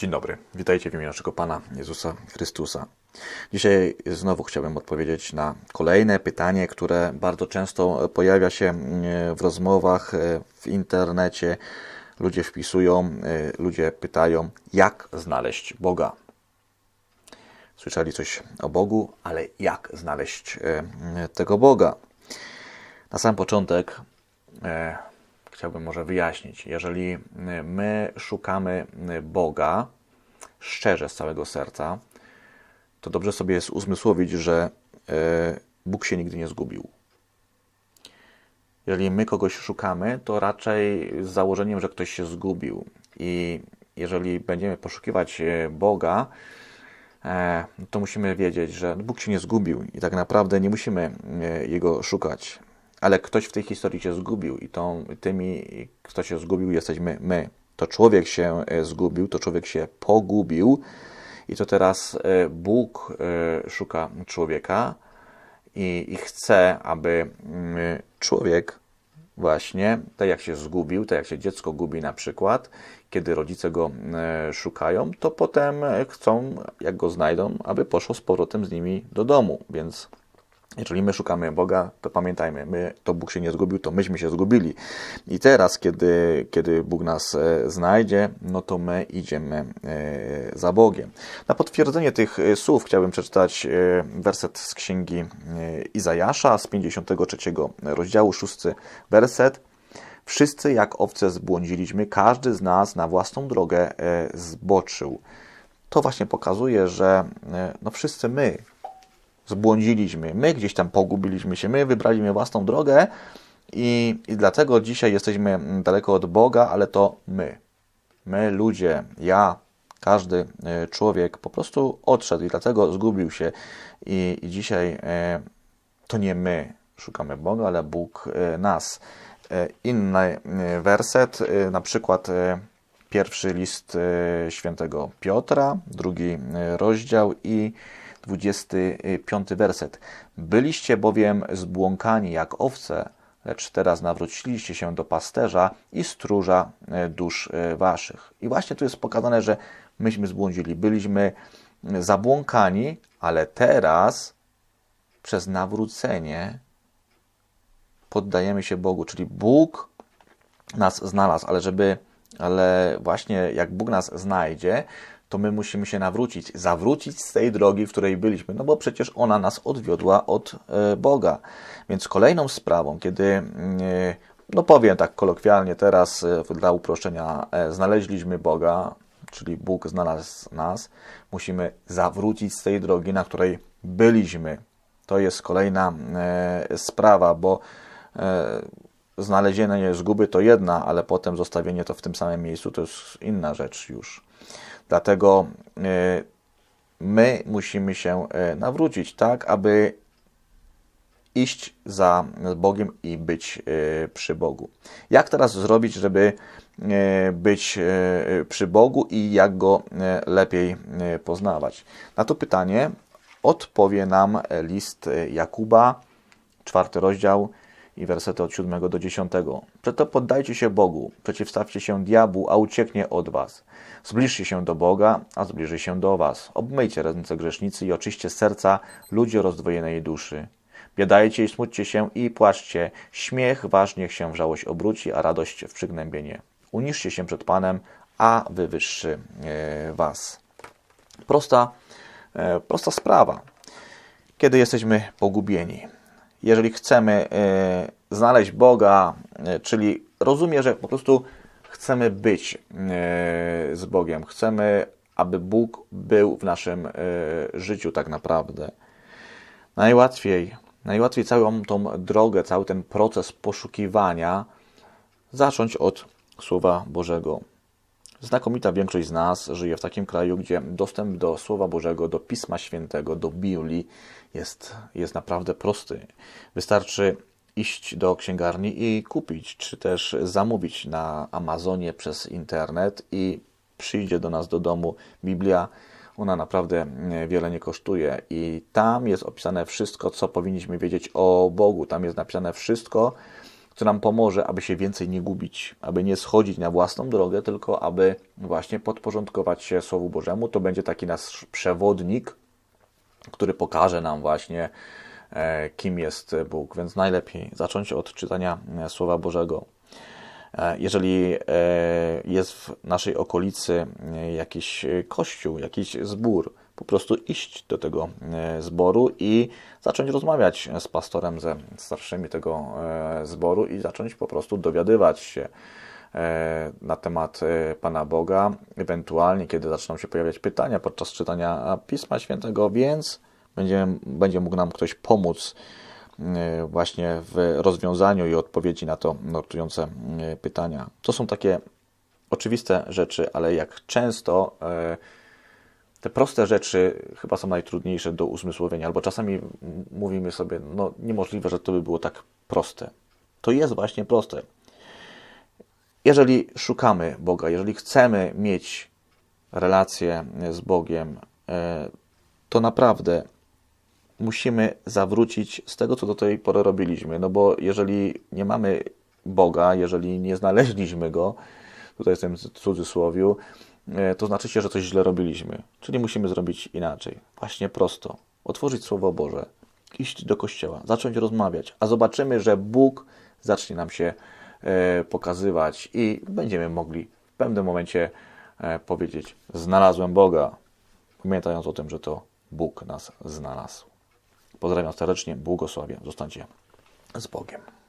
Dzień dobry, witajcie w imieniu naszego Pana Jezusa Chrystusa. Dzisiaj znowu chciałbym odpowiedzieć na kolejne pytanie, które bardzo często pojawia się e, w rozmowach e, w internecie. Ludzie wpisują, e, ludzie pytają, jak znaleźć Boga. Słyszeli coś o Bogu, ale jak znaleźć tego Boga? Na sam początek chciałbym może wyjaśnić. Jeżeli my szukamy Boga szczerze z całego serca, to dobrze sobie jest uzmysłowić, że e, Bóg się nigdy nie zgubił. Jeżeli my kogoś szukamy, to raczej z założeniem, że ktoś się zgubił. I jeżeli będziemy poszukiwać Boga, e, to musimy wiedzieć, że Bóg się nie zgubił i tak naprawdę nie musimy Jego szukać ale ktoś w tej historii się zgubił i tą, tymi, kto się zgubił, jesteśmy my. To człowiek się e, zgubił, to człowiek się pogubił i to teraz e, Bóg e, szuka człowieka i, i chce, aby mm, człowiek właśnie, tak jak się zgubił, tak jak się dziecko gubi na przykład, kiedy rodzice go szukają, to potem chcą, jak go znajdą, aby poszło z powrotem z nimi do domu. Więc jeżeli my szukamy Boga, to pamiętajmy, my, to Bóg się nie zgubił, to myśmy się zgubili. I teraz, kiedy, kiedy Bóg nas e, znajdzie, no to my idziemy e, za Bogiem. Na potwierdzenie tych e, słów chciałbym przeczytać werset z księgi Izajasza z 53 rozdziału, 6 werset. Wszyscy jak owce zbłądziliśmy, każdy z nas na własną drogę zboczył. To właśnie pokazuje, że no wszyscy my, zbłądziliśmy, my gdzieś tam pogubiliśmy się, my wybraliśmy własną drogę i, i dlatego dzisiaj jesteśmy daleko od Boga, ale to my. My, ludzie, ja, każdy e, człowiek po prostu odszedł i dlatego zgubił się. I, i dzisiaj e, to nie my szukamy Boga, ale Bóg e, nas. Inny werset, na przykład pierwszy list świętego Piotra, drugi rozdział i 25 werset. Byliście bowiem zbłąkani jak owce, lecz teraz nawróciliście się do pasterza i stróża e, dusz e, waszych. I właśnie tu jest pokazane, że myśmy zbłądzili, byliśmy zabłąkani, ale teraz przez nawrócenie poddajemy się Bogu, czyli Bóg nas znalazł, ale żeby, ale właśnie jak Bóg nas znajdzie, to my musimy się nawrócić, zawrócić z tej drogi, w której byliśmy, no bo przecież ona nas odwiodła od e, Boga. Więc kolejną sprawą, kiedy, mm, e, no powiem tak kolokwialnie teraz, e, dla uproszczenia, znaleźliśmy Boga, czyli Bóg znalazł nas, musimy zawrócić z tej drogi, na której byliśmy. To jest kolejna sprawa, bo znalezienie zguby to jedna, ale potem zostawienie to w tym samym miejscu to jest inna rzecz już. Dlatego e, my musimy się e, nawrócić, tak, aby iść za Bogiem i być e, przy Bogu. Jak teraz zrobić, żeby być przy Bogu i jak go lepiej poznawać? Na to pytanie odpowie nam list Jakuba, czwarty rozdział i wersety od 7 do 10. Przeto poddajcie się Bogu, przeciwstawcie się diabłu, a ucieknie od was. Zbliżcie się do Boga, a zbliży się do was. Obmyjcie ręce grzesznicy i oczyście serca ludzi rozdwojonej duszy. Biadajcie i smućcie się i płaczcie. Śmiech wasz niech się w żałość obróci, a radość w przygnębienie. Uniszcie się przed Panem, a wywyższy e, was. Prosta, e, prosta sprawa. Kiedy jesteśmy pogubieni, jeżeli chcemy e, znaleźć Boga, e, czyli rozumie, że po prostu chcemy być e, z Bogiem, chcemy, aby Bóg był w naszym życiu tak naprawdę. Najłatwiej, najłatwiej całą tą drogę, cały ten proces poszukiwania zacząć od Słowa Bożego. Znakomita większość z nas żyje w takim kraju, gdzie dostęp do Słowa Bożego, do Pisma Świętego, do Biblii jest, jest naprawdę prosty. Wystarczy iść do księgarni i kupić, czy też zamówić na Amazonie przez internet i przyjdzie do nas do domu Biblia. Ona naprawdę wiele nie kosztuje i tam jest opisane wszystko, co powinniśmy wiedzieć o Bogu. Tam jest napisane wszystko, co nam pomoże, aby się więcej nie gubić, aby nie schodzić na własną drogę, tylko aby właśnie podporządkować się Słowu Bożemu. To będzie taki nasz przewodnik, który pokaże nam właśnie, e, kim jest Bóg. Więc najlepiej zacząć od czytania e, Słowa Bożego. E, Jeżeli jest w naszej okolicy jakiś kościół, jakiś zbór, po prostu iść do tego e, zboru i zacząć rozmawiać z pastorem, ze starszymi tego e, zboru i zacząć po prostu dowiadywać się e, na temat Pana Boga, ewentualnie kiedy zaczną się pojawiać pytania podczas czytania Pisma Świętego, więc będzie, będzie mógł nam ktoś pomóc właśnie w rozwiązaniu i odpowiedzi na to nurtujące pytania. To są takie oczywiste rzeczy, ale jak często te proste rzeczy chyba są najtrudniejsze do uzmysłowienia, albo czasami mówimy sobie, no niemożliwe, że to by było tak proste. To jest właśnie proste. Jeżeli szukamy Boga, jeżeli chcemy mieć relację z Bogiem, e, to naprawdę musimy zawrócić z tego, co do tej pory robiliśmy. No bo jeżeli nie mamy Boga, jeżeli nie znaleźliśmy Go, tutaj jestem w cudzysłowiu, to znaczy się, że coś źle robiliśmy. Czyli musimy zrobić inaczej. Właśnie prosto. Otworzyć Słowo Boże, iść do kościoła, zacząć rozmawiać, a zobaczymy, że Bóg zacznie nam się e, pokazywać i będziemy mogli w pewnym momencie e, powiedzieć: Znalazłem Boga, pamiętając o tym, że to Bóg nas znalazł. Pozdrawiam serdecznie, błogosławię. Zostańcie z Bogiem.